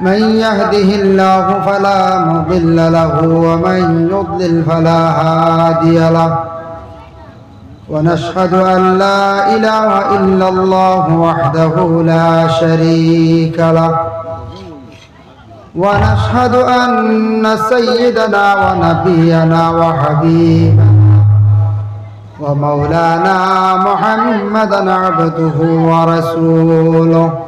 من يهده الله فلا مضل له ومن يضلل فلا هادي له. ونشهد أن لا إله إلا الله وحده لا شريك له. ونشهد أن سيدنا ونبينا وحبيبنا ومولانا محمدا عبده ورسوله.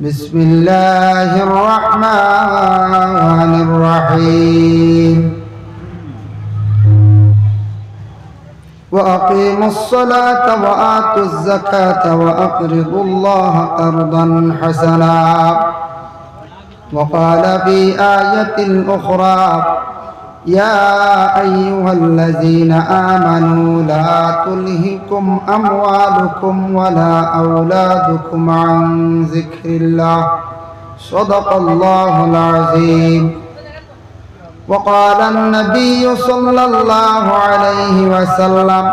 بسم الله الرحمن الرحيم. وأقيموا الصلاة وآتوا الزكاة وأقرضوا الله قرضا حسنا. وقال في آية أخرى يا أيها الذين آمنوا لا تلهكم أموالكم ولا أولادكم عن ذكر الله. صدق الله العظيم. وقال النبي صلى الله عليه وسلم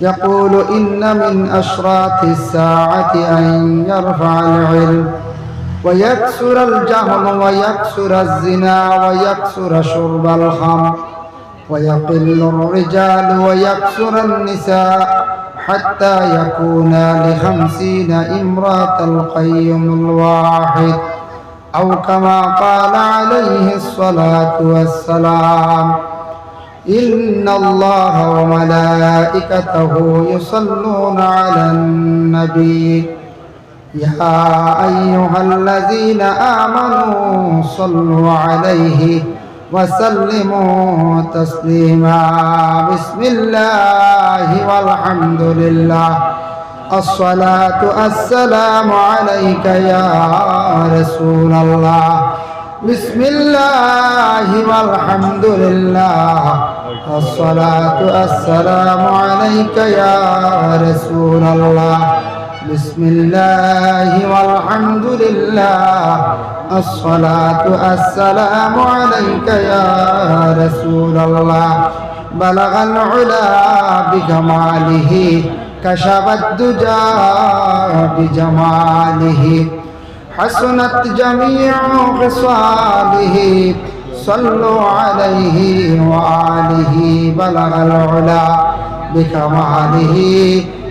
يقول إن من أشراط الساعة أن يرفع العلم ويكسر الجهل ويكسر الزنا ويكسر شرب الخمر ويقل الرجال ويكسر النساء حتى يكون لخمسين امرأة القيم الواحد أو كما قال عليه الصلاة والسلام إن الله وملائكته يصلون على النبي يا أيها الذين آمنوا صلوا عليه وسلموا تسليما. بسم الله والحمد لله. الصلاة السلام عليك يا رسول الله. بسم الله والحمد لله. الصلاة السلام عليك يا رسول الله. بسم الله والحمد لله. الصلاة السلام عليك يا رسول الله بلغ العلا بجماله كشف الدجى بجماله. حسنت جميع خصاله. صلوا عليه وآله. بلغ العلا بكماله.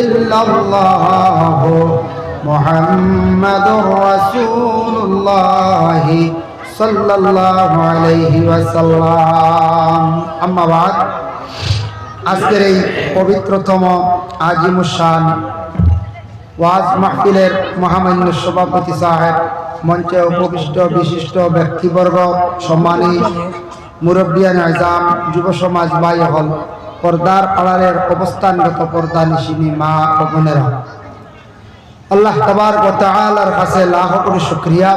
ইল্লাল্লাহ মুহাম্মাদুর রাসূলুল্লাহ সাল্লাল্লাহু আলাইহি ওয়াসাল্লাম। আম্মা বাদ, আজকের এই পবিত্রতম আজিমুসান ওয়াজ মাহফিলের মহামান্য সভাপতি সাহেব, মঞ্চে উপবিষ্ট বিশিষ্ট ব্যক্তিবর্গ সম্মানী মুরব্বিয়ান আজাম যুব সমাজ বাই হল পর্দার আড়ালের অবস্থানগত পর্দা নিশিনী মা ও বোনেরা। আল্লাহ তবার তালার কাছে লাখ করে শুক্রিয়া।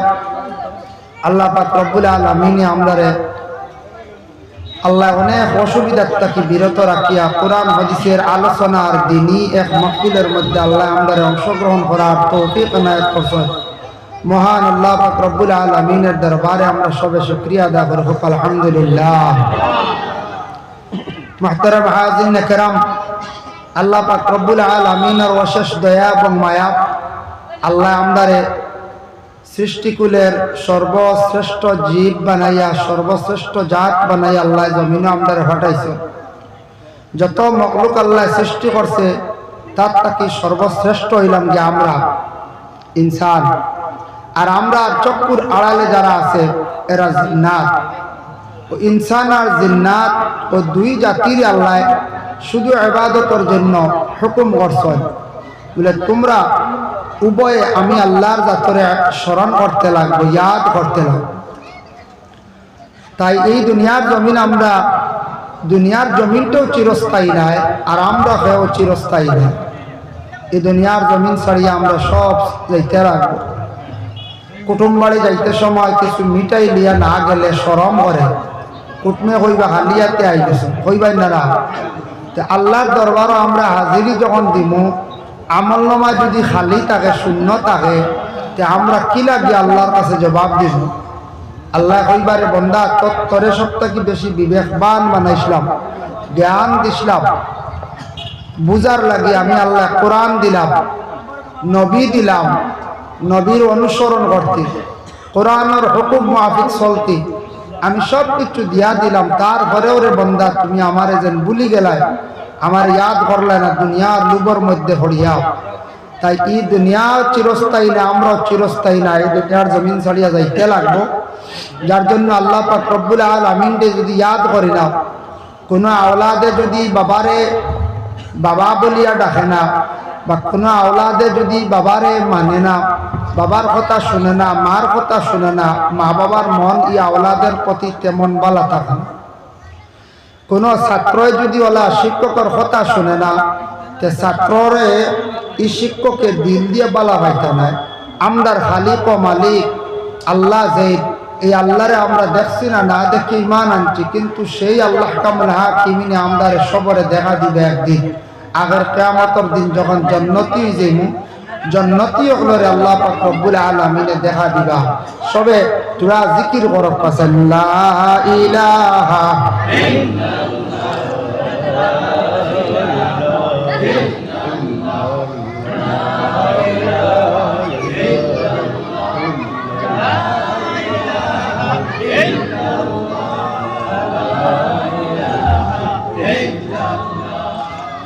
আল্লাহ পাক রব্বুল আলমিনে আমরারে আল্লাহ অনেক অসুবিধার তাকে বিরত রাখিয়া কোরআন, হদিসের আলোচনার দিনই এক মকবিলের মধ্যে আল্লাহ আমাদের অংশগ্রহণ করার তৌফিক নায়ক মহান আল্লাহ পাক রব্বুল আলমিনের দরবারে আমরা সবে শুক্রিয়া আদা করি হোক আলহামদুলিল্লাহ। মাহতারাম হাজিন আল্লাহ পাক রব্বুল আলমিনের অশেষ দয়া এবং মায়া, আল্লাহ আমদারে সৃষ্টিকুলের সর্বশ্রেষ্ঠ জীব বানাইয়া, সর্বশ্রেষ্ঠ জাত বানাইয়া আল্লাহ জমিন আমদারে হটাইছে যত মকলুক আল্লাহ সৃষ্টি করছে, তার তাকে সর্বশ্রেষ্ঠ হইলাম যে আমরা ইনসান। আর আমরা চক্কুর আড়ালে যারা আছে, এরা জিন্নাত। ও ইনসান আর জিন্নাত ও দুই জাতির আল্লাহ শুধু এবাদতের জন্য হুকুম করছেন। বলে, তোমরা উভয়ে আমি আল্লাহর জাতরে স্মরণ করতে লাগবো, ইয়াদ করতে লাগবো। তাই এই দুনিয়ার জমিন আমরা, দুনিয়ার জমিনটাও চিরস্থায়ী নাই আর আমরা হয়েও চিরস্থায়ী নাই এই দুনিয়ার জমিন ছাড়িয়ে আমরা সব যাইতে রাখব কুটুম বাড়ি যাইতে সময় কিছু মিটাই লিয়া না গেলে সরম করে। কুটমে হইবা হালিয়াতে আইতেছে, হইবাই না আল্লাহর দরবারও আমরা হাজিরি যখন দিমু, আমল নামা যদি খালি থাকে শূন্য থাকে, তে আমরা কি লাগি আল্লাহর কাছে জবাব দিব আল্লাহ কইবারে, বন্দা তরে সপ্তাহ কি বেশি বিবেকবান বানাইছিলাম, জ্ঞান দিছিলাম, বুজার লাগি আমি আল্লাহ কোরআন দিলাম, নবী দিলাম, নবীর অনুসরণ করতে, কোরআনের হুকুম মাফিক চলতি আমি সব কিছু দিয়া দিলাম, তারপরেও রে বন্দা, তুমি আমার যেন বুলি গেলায়। আমার ইয়াদ করলে না, দুনিয়ার লুবর মধ্যে হরিয়াও তাই এই দুনিয়া চিরস্থায়ী না, আমরাও চিরস্থায়ী না, এই দুনিয়ার জমিন ছাড়িয়া যাইতে লাগবো। যার জন্য আল্লাহ পাক রব্বুল আল আমিনকে যদি ইয়াদ করি না, কোনো আওলাদে যদি বাবারে বাবা বলিয়া ডাকে না, বা কোনো আওলাদে যদি বাবারে মানে না বাবার কথা শুনে না, মার কথা শুনে না, মা বাবার মন ই আওলাদের প্রতি তেমন বালা থাকে না কোনো ছাত্রই যদি ওলা শিক্ষকের কথা শুনে না, তে ছাত্ররে এই শিক্ষকের দিল দিয়ে বালা পাইতে নাই। আমদার খালিক ও মালিক, আল্লাহ যে, এই আল্লাহরে আমরা দেখছি না না দেখে ইমান আনছি, কিন্তু সেই আল্লাহ কামল হা কিমিনে আমদারে সবরে দেখা দিবে একদিন। আগের কেয়ামতর দিন যখন জন্নতি যেমু জন্নতি হলরে আল্লাহ পাক রব্বুল আলামিনে দেখা দিবা। সবে তোরা জিকির করক পাছেন লা ইলাহা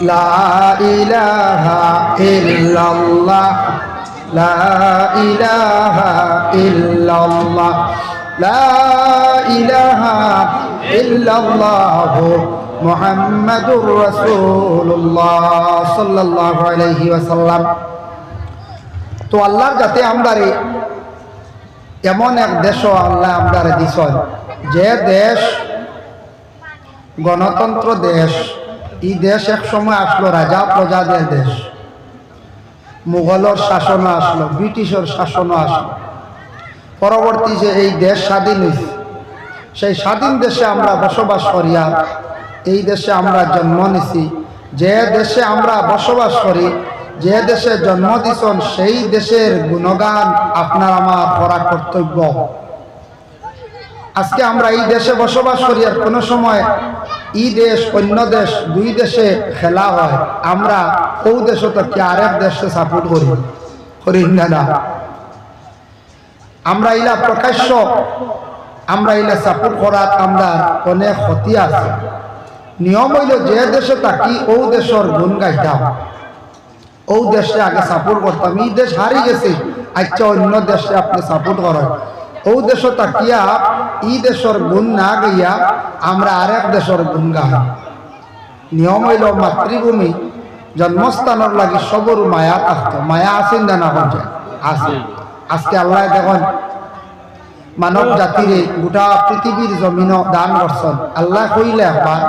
لا إله إلا الله لا إله إلا الله لا إله إلا الله محمد رسول الله صلى الله عليه وسلم তো আল্লাহর যাতে আমদারে এমন এক দেশও আল্লাহ আমদারে দিছন যে দেশ গণতন্ত্র দেশ এই দেশ এক সময় আসলো রাজা প্রজাদের দেশ। মুঘলর শাসনও আসলো, ব্রিটিশের শাসনও আসলো। পরবর্তী যে এই দেশ স্বাধীন হয়েছে সেই স্বাধীন দেশে আমরা বসবাস করিয়া এই দেশে আমরা জন্ম নিছি। যে দেশে আমরা বসবাস করি, যে দেশে জন্ম দিছন, সেই দেশের গুণগান আপনার আমার করা কর্তব্য। আজকে আমরা এই দেশে বসবাস করি আর কোনো সময় ই দেশ, অন্য দেশ, দুই দেশে খেলা হয়। আমরা ও দেশ তো কি আরেক দেশে সাপোর্ট করি? না আমরা ইলা প্রকাশ্য, আমরা ইলা সাপোর্ট করার আমরা অনেক ক্ষতি আছে। নিয়ম হইল যে দেশে থাকি, ও দেশের গুণ গাইতাম। ও দেশে আগে সাপোর্ট করতাম। এই দেশ হারিয়ে গেছে আচ্ছা অন্য দেশে আপনি সাপোর্ট করেন। ও দেশ তাকিয়া, ই দেশের গুণ না গাইয়া আমরা আরেক দেশের গুণ গাই। নিয়ম হইল মাতৃভূমি জন্মস্থানের লাগি সবর মায়া থাকতো। মায়া আছেন না না হচ্ছে আছে আজকে আল্লাহ দেখুন মানব জাতিরে গোটা পৃথিবীর জমিন দান করছেন আল্লাহ কইলে একবার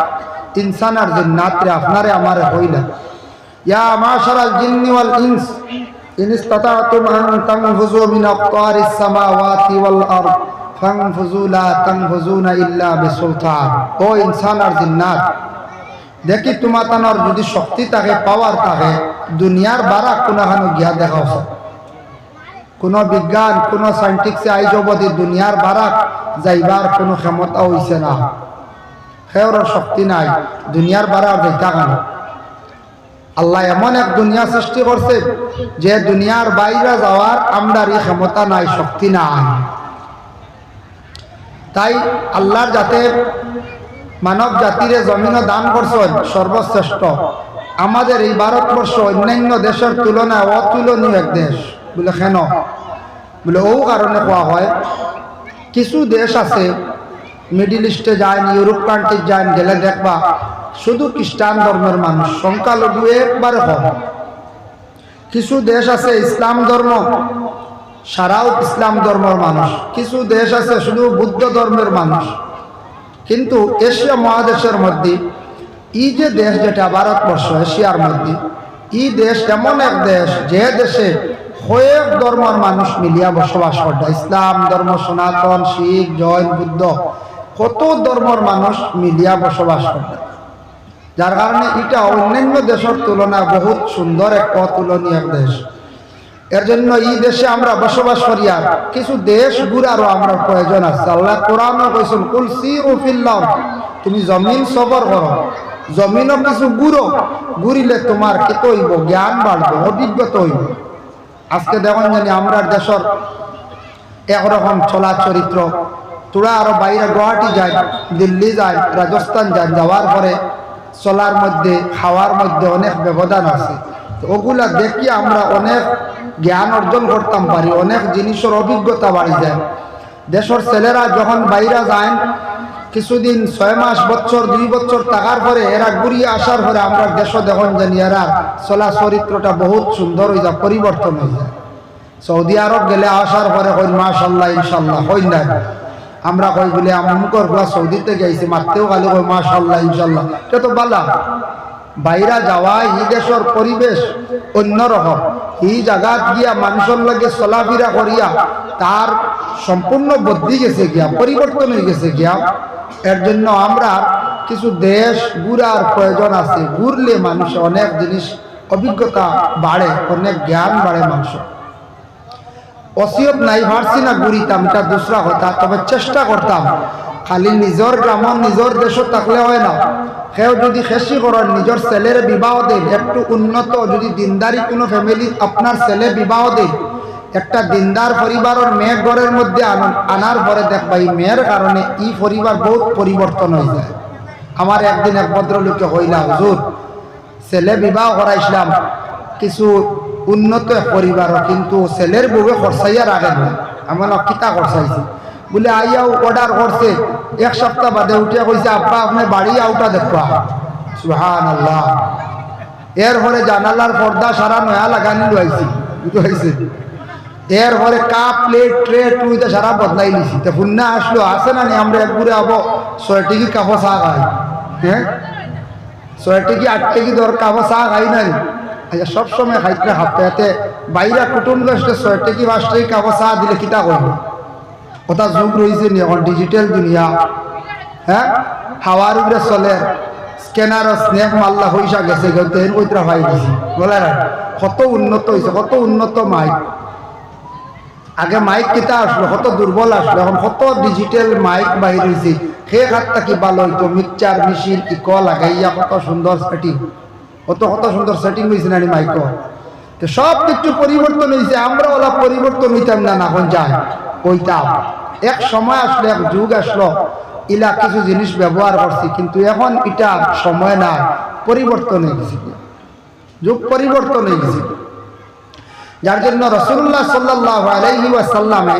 ইনসান আর জিন্নাত রে আপনারে আমারে হইলা। ইয়া মাশারাল জিন্নি ওয়াল ইনস। ও ইনসান আর জিন্নাত, দেখি তোমার তানোর যদি শক্তি থাকে পাওয়ার থাকে, দুনিয়ার বারা কোনখানো গিয়া দেখা উচিত কোনো বিজ্ঞান, কোনো সাইন্টিক্সে আইজ অবধি দুনিয়ার বারাক যাইবার কোনো ক্ষমতা হইছে না। সেওর শক্তি নাই, দুনিয়ার বারাক যাইতা কেন? আল্লাহ এমন এক দুনিয়া সৃষ্টি করছে যে দুনিয়ার বাইরে যাওয়ার আমরার এই ক্ষমতা নাই, শক্তি নাই। তাই আল্লাহর যাতে মানব জাতিরে জমিন দান করছেন সর্বশ্রেষ্ঠ। আমাদের এই ভারতবর্ষ অন্যান্য দেশের তুলনায় অতুলনীয় এক দেশ। বলে কেন? বলে ও কারণে কোয়া হয়, কিছু দেশ আছে মিডিল ইস্টে যায় ইউরোপ কান্ট্রি যায় গেলে দেখবা শুধু খ্রিস্টান ধর্মের মানুষ, সংখ্যালঘু একবারে কম। কিছু দেশ আছে ইসলাম ধর্ম, সারাও ইসলাম ধর্মের মানুষ। কিছু দেশ আছে শুধু বুদ্ধ ধর্মের মানুষ। কিন্তু এশিয়া মহাদেশের মধ্যে ই যে দেশ যেটা ভারতবর্ষ, এশিয়ার মধ্যে ই দেশ এমন এক দেশ যে দেশে কয়েক ধর্মের মানুষ মিলিয়া বসবাস করে। ইসলাম ধর্ম সনাতন, শিখ, জৈন, বুদ্ধ। কত ধর্মের মানুষ মিলিয়া বসবাস করে। যার কারণে এটা অন্যান্য দেশের তুলনায় বহুত সুন্দর এক অতুলনীয় এক দেশ। এর জন্য এই দেশে আমরা বসবাস করি আর কিছু দেশ ঘুরারও আমরা প্রয়োজন আছে। আল্লাহ কোরআনও কইছেন, কুল সিরুফিল্লাহ তুমি জমিন সবর করো। জমিনও কিছু ঘুরো ঘুরিলে তোমার কি হইব? জ্ঞান বাড়বে, অভিজ্ঞতা হইব। আজকে দেখুন জানি আমরা দেশের একরকম চলা চরিত্র তোরা আরও বাইরে গুয়াহাটি যায়, দিল্লি যায়, রাজস্থান যায়, যাওয়ার পরে চলার মধ্যে, খাওয়ার মধ্যে অনেক ব্যবধান আছে। ওগুলা দেখি আমরা অনেক জ্ঞান অর্জন করতাম পারি, অনেক জিনিসের অভিজ্ঞতা বাড়ি যায়। দেশের ছেলেরা যখন বাইরে যায়, কিছুদিন ছয় মাস, বছর, দুই বছর থাকার পরে এরা ঘুরিয়ে আসার পরে আমরা দেশ দেখুন জানি এরা চলা চরিত্রটা বহুত সুন্দর হয়ে যায়, পরিবর্তন হয়ে যায়। সৌদি আরব গেলে আসার পরে কই, মাশাল্লাহ, ইনশাল্লাহ, হই না আমরা কই বলে আমুকরগুলা সৌদিতে গেছি, মারতেও খালি কই মাশাল্লাহ ইনশাল্লাহ এটা তো বালা, বাইরা যাওয়া ই দেশের পরিবেশ অন্যরকম। এই জায়গাত গিয়া মানুষের লাগে চলাফেরা করিয়া তার সম্পূর্ণ বদলি গেছে গিয়া, পরিবর্তন হয়ে গেছে গিয়া। এর জন্য আমরা কিছু দেশ ঘুরার প্রয়োজন আছে। ঘুরলে মানুষ অনেক জিনিস, অভিজ্ঞতা বাড়ে, অনেক জ্ঞান বাড়ে মানুষের। অসিয়ত নাই পারছি না ঘুরিতাম এটা দুসরা কথা তবে চেষ্টা করতাম। খালি নিজের গ্রাম নিজের দেশ থাকলে হয় না। সেও যদি খেসি করেন নিজের ছেলের বিবাহ দেন একটু উন্নত যদি দিনদারি কোনো ফ্যামিলি আপনার ছেলে বিবাহ দেন একটা দিনদার পরিবারের মেয়ে ঘরের মধ্যে আন- আনার পরে দেখবা এই মেয়ের কারণে ই পরিবার বহুত পরিবর্তন হয়ে যায়। আমার একদিন এক ভদ্রলোকে হইলা হুজুর ছেলে বিবাহ করাইছিলাম কিছু উন্নত পরিবার কিন্তু ছেলের বউয়ে খরচাইয়া রাখেন না আমার কিতা খরচাইছে বলে আইয়াও অর্ডার করছে এক সপ্তাহ বাদে উঠিয়া কইছে আব্বা, আপনি বাড়ি আউটা দেখবা সুহান আল্লাহ এর পরে জানালার পর্দা সারা নয়া লাগানি লাইছি। বুঝতে হয়েছে এর পরে কাপ প্লেট ট্রে টুইতে সারা বদলাই নিছি তা পুন্না আসলো আসে না নি? আমরা এক ঘুরে আবো ছয় টিকি কাপড় চা খাই হ্যাঁ ছয় টিকি আট টিকি দর কাপড় চা খাই নি? আচ্ছা সবসময় খাইতে হাতে হাতে বাইরা কুটুম গেছে ছয় টিকি পাঁচ টিকি কাপড় চা দিলে কিতা করব কথা যুগ রয়েছে নি, এখন ডিজিটাল দুনিয়া। হ্যাঁ? হাওয়ার উপরে চলে স্ক্যানার স্নেপ মাল্লা হইসা গেছে এর কইতরা ভাই দিছি বলে কত উন্নত হয়েছে কত উন্নত মাইক। আগে মাইক কিতা আসলো কত দুর্বল আসলো এখন কত ডিজিটাল মাইক বাহির হয়েছে সেই হাতটা কি ভালো হইতো মিক্সচার মেশিন ইক লাগাইয়া কত সুন্দর সেটিং কত কত সুন্দর সেটিং হয়েছে না মাইক? তো সব কিছু পরিবর্তন হয়েছে আমরা ওলা পরিবর্তন হইতাম না এখন যাই হইতাম এক সময় আসলো, এক যুগ আসলো, ইলা কিছু জিনিস ব্যবহার করছি, কিন্তু এখন এটা সময় না পরিবর্তন হয়ে গেছে। যুগ পরিবর্তন হয়ে গেছে। যার জন্য রসুল্লাহ সাল্লাহ আলাইহি ওয়াসাল্লামে